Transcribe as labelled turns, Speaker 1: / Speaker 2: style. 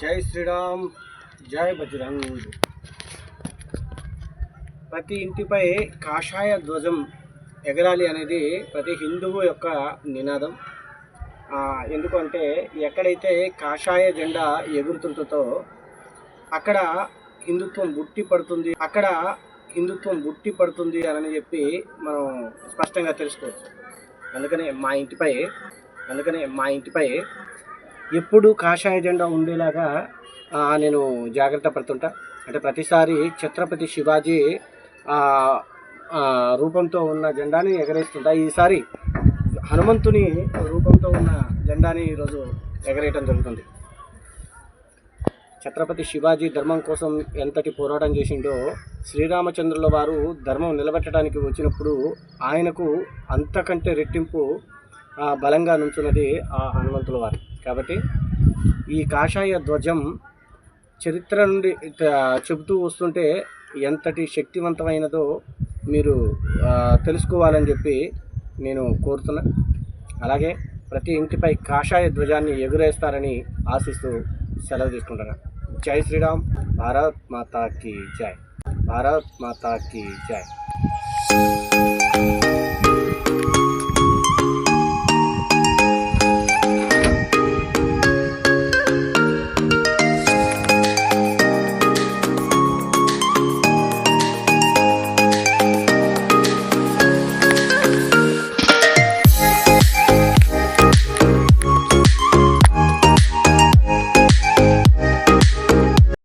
Speaker 1: జై శ్రీరామ్ జై బజరంగ్ ప్రతి ఇంటిపై కాషాయ ధ్వజం ఎగరాలి అనేది ప్రతి హిందువు యొక్క నినాదం. ఎందుకంటే ఎక్కడైతే కాషాయ జెండా ఎగురుతుంటుందో అక్కడ హిందుత్వం బుట్టి పడుతుంది అక్కడ హిందుత్వం బుట్టి పడుతుంది అని చెప్పి మనం స్పష్టంగా తెలుసుకోవచ్చు. అందుకనే మా ఇంటిపై అందుకనే మా ఇంటిపై ఎప్పుడు కాషాయ జెండా ఉండేలాగా నేను జాగ్రత్త పడుతుంటా. అంటే ప్రతిసారి ఛత్రపతి శివాజీ రూపంతో ఉన్న జెండాని ఎగరేస్తుంటా. ఈసారి హనుమంతుని రూపంతో ఉన్న జెండాని ఈరోజు ఎగరేయటం జరుగుతుంది. ఛత్రపతి శివాజీ ధర్మం కోసం ఎంతటి పోరాటం చేసిండో శ్రీరామచంద్రుల వారు ధర్మం నిలబెట్టడానికి వచ్చినప్పుడు ఆయనకు అంతకంటే రెట్టింపు బలంగా నుంచున్నది ఆ హనుమంతుల వారు. కాబట్టి ఈ కాషాయ ధ్వజం చరిత్ర నుండి చెబుతూ వస్తుంటే ఎంతటి శక్తివంతమైనదో మీరు తెలుసుకోవాలని చెప్పి నేను కోరుతున్నా. అలాగే ప్రతి ఇంటిపై కాషాయ ధ్వజాన్ని ఎగురేస్తారని ఆశిస్తూ సెలవు తీసుకుంటున్నా. జై శ్రీరామ్. భారత్ మాతాకి జై. భారత్ మాతాకి జై.